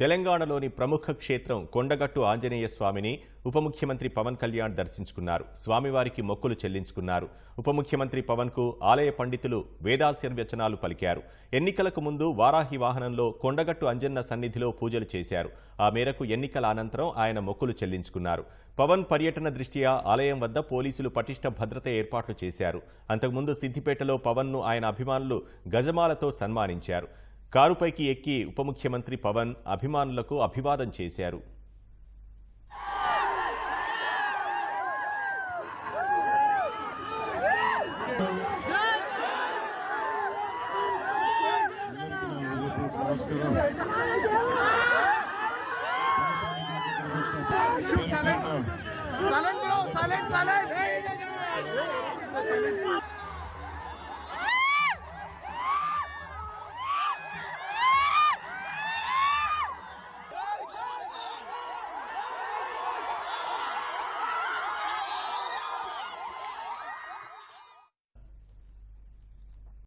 తెలంగాణలోని ప్రముఖ క్షేత్రం కొండగట్టు ఆంజనేయ స్వామిని ఉప ముఖ్యమంత్రి పవన్ కళ్యాణ్ దర్శించుకున్నారు. స్వామివారికి మొక్కులు చెల్లించుకున్నారు. ఉప ముఖ్యమంత్రి పవన్కు ఆలయ పండితులు వేదాశీర్వచనాలు పలికారు. ఎన్నికలకు ముందు వారాహి వాహనంలో కొండగట్టు అంజన్న సన్నిధిలో పూజలు చేశారు. ఆ మేరకు ఎన్నికల అనంతరం ఆయన మొక్కులు చెల్లించుకున్నారు. పవన్ పర్యటన దృష్ట్యా ఆలయం వద్ద పోలీసులు పటిష్ట భద్రత ఏర్పాట్లు చేశారు. అంతకుముందు సిద్దిపేటలో పవన్ను ఆయన అభిమానులు గజమాలతో సన్మానించారు. కారుపైకి ఎక్కి ఉప ముఖ్యమంత్రి పవన్ అభిమానులకు అభివాదం చేశారు సైలెంట్ సైలెంట్.